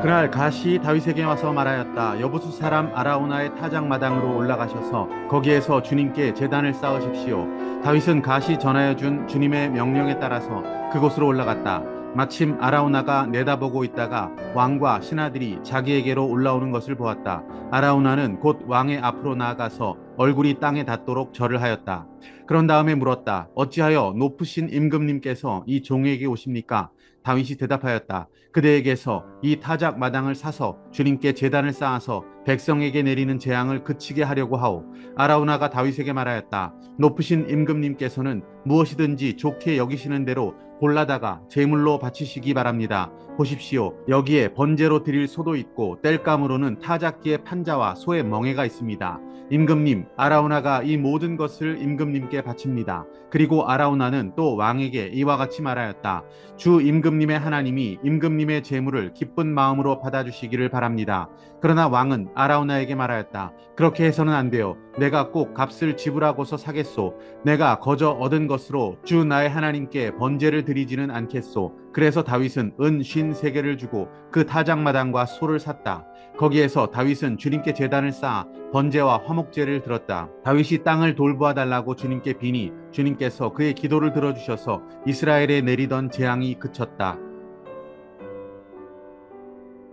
그날 가시 다윗에게 와서 말하였다. 여부수 사람 아라우나의 타작 마당으로 올라가셔서 거기에서 주님께 제단을 쌓으십시오. 다윗은 가시 전하여 준 주님의 명령에 따라서 그곳으로 올라갔다. 마침 아라우나가 내다보고 있다가 왕과 신하들이 자기에게로 올라오는 것을 보았다. 아라우나는 곧 왕의 앞으로 나아가서 얼굴이 땅에 닿도록 절을 하였다. 그런 다음에 물었다. 어찌하여 높으신 임금님께서 이 종에게 오십니까? 다윗이 대답하였다. 그대에게서 이 타작 마당을 사서 주님께 제단을 쌓아서 백성에게 내리는 재앙을 그치게 하려고 하오. 아라우나가 다윗에게 말하였다. 높으신 임금님께서는 무엇이든지 좋게 여기시는 대로 골라다가 제물로 바치시기 바랍니다. 보십시오. 여기에 번제로 드릴 소도 있고 땔감으로는 타작기의 판자와 소의 멍에가 있습니다. 임금님, 아라우나가 이 모든 것을 임금님께 바칩니다. 그리고 아라우나는 또 왕에게 이와 같이 말하였다. 주 임금님의 하나님이 임금님의 제물을 기쁜 마음으로 받아주시기를 바랍니다. 그러나 왕은 아라우나에게 말하였다. 그렇게 해서는 안 돼요. 내가 꼭 값을 지불하고서 사겠소. 내가 거저 얻은 것으로 주 나의 하나님께 번제를 드리지는 않겠소. 그래서 다윗은 은 쉰 세 개를 주고 그 타작마당과 소를 샀다. 거기에서 다윗은 주님께 제단을 쌓아 번제와 화목제를 들었다. 다윗이 땅을 돌보아 달라고 주님께 비니 주님께서 그의 기도를 들어주셔서 이스라엘에 내리던 재앙이 그쳤다.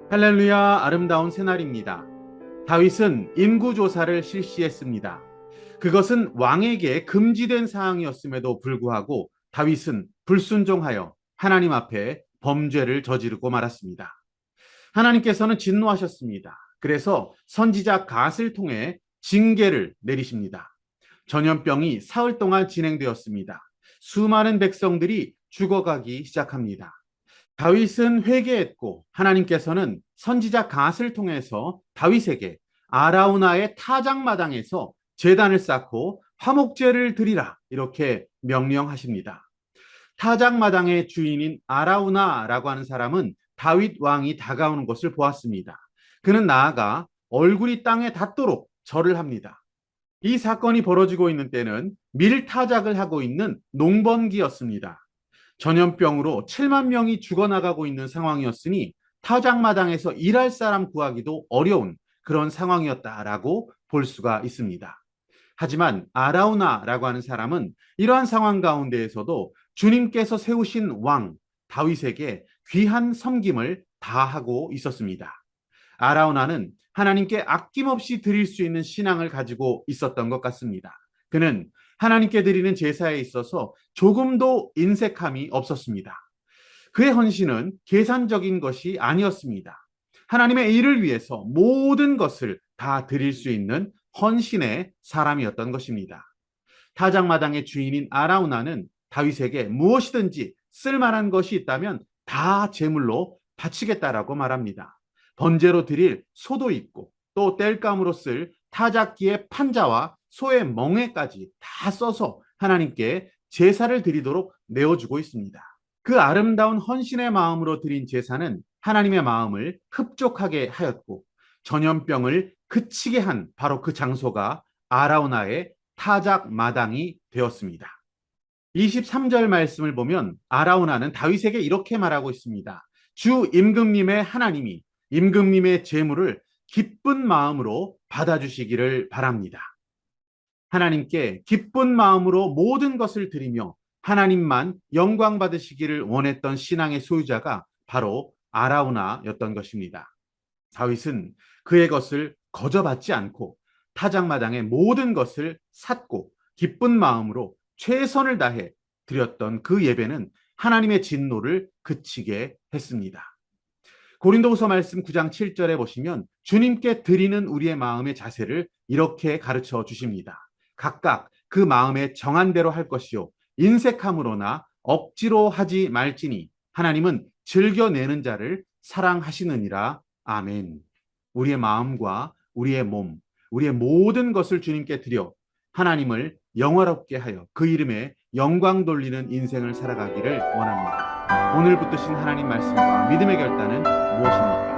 할렐루야 아름다운 새날입니다. 다윗은 인구조사를 실시했습니다. 그것은 왕에게 금지된 사항이었음에도 불구하고 다윗은 불순종하여 하나님 앞에 범죄를 저지르고 말았습니다. 하나님께서는 진노하셨습니다. 그래서 선지자 갓을 통해 징계를 내리십니다. 전염병이 사흘 동안 진행되었습니다. 수많은 백성들이 죽어가기 시작합니다. 다윗은 회개했고 하나님께서는 선지자 갓을 통해서 다윗에게 아라우나의 타작마당에서 제단을 쌓고 화목제를 드리라 이렇게 명령하십니다. 타작마당의 주인인 아라우나라고 하는 사람은 다윗 왕이 다가오는 것을 보았습니다. 그는 나아가 얼굴이 땅에 닿도록 절을 합니다. 이 사건이 벌어지고 있는 때는 밀타작을 하고 있는 농번기였습니다. 전염병으로 7만 명이 죽어나가고 있는 상황이었으니 타작마당에서 일할 사람 구하기도 어려운 그런 상황이었다라고 볼 수가 있습니다. 하지만 아라우나라고 하는 사람은 이러한 상황 가운데에서도 주님께서 세우신 왕 다윗에게 귀한 섬김을 다하고 있었습니다. 아라우나는 하나님께 아낌없이 드릴 수 있는 신앙을 가지고 있었던 것 같습니다. 그는 하나님께 드리는 제사에 있어서 조금도 인색함이 없었습니다. 그의 헌신은 계산적인 것이 아니었습니다. 하나님의 일을 위해서 모든 것을 다 드릴 수 있는 헌신의 사람이었던 것입니다. 타작마당의 주인인 아라우나는 다윗에게 무엇이든지 쓸만한 것이 있다면 다 제물로 바치겠다라고 말합니다. 번제로 드릴 소도 있고 또 땔감으로 쓸 타작기의 판자와 소의 멍에까지 다 써서 하나님께 제사를 드리도록 내어주고 있습니다. 그 아름다운 헌신의 마음으로 드린 제사는 하나님의 마음을 흡족하게 하였고 전염병을 그치게 한 바로 그 장소가 아라우나의 타작 마당이 되었습니다. 23절 말씀을 보면 아라우나는 다윗에게 이렇게 말하고 있습니다. 주 임금님의 하나님이 임금님의 제물을 기쁜 마음으로 받아주시기를 바랍니다. 하나님께 기쁜 마음으로 모든 것을 드리며 하나님만 영광 받으시기를 원했던 신앙의 소유자가 바로 아라우나였던 것입니다. 다윗은 그의 것을 거저받지 않고 타작마당의 모든 것을 샀고 기쁜 마음으로 최선을 다해 드렸던 그 예배는 하나님의 진노를 그치게 했습니다. 고린도후서 말씀 9장 7절에 보시면 주님께 드리는 우리의 마음의 자세를 이렇게 가르쳐 주십니다. 각각 그 마음에 정한 대로 할 것이요 인색함으로나 억지로 하지 말지니 하나님은 즐겨내는 자를 사랑하시느니라. 아멘. 우리의 마음과 우리의 몸, 우리의 모든 것을 주님께 드려 하나님을 영화롭게 하여 그 이름에 영광 돌리는 인생을 살아가기를 원합니다. 오늘 붙드신 하나님 말씀과 믿음의 결단은 무엇입니까?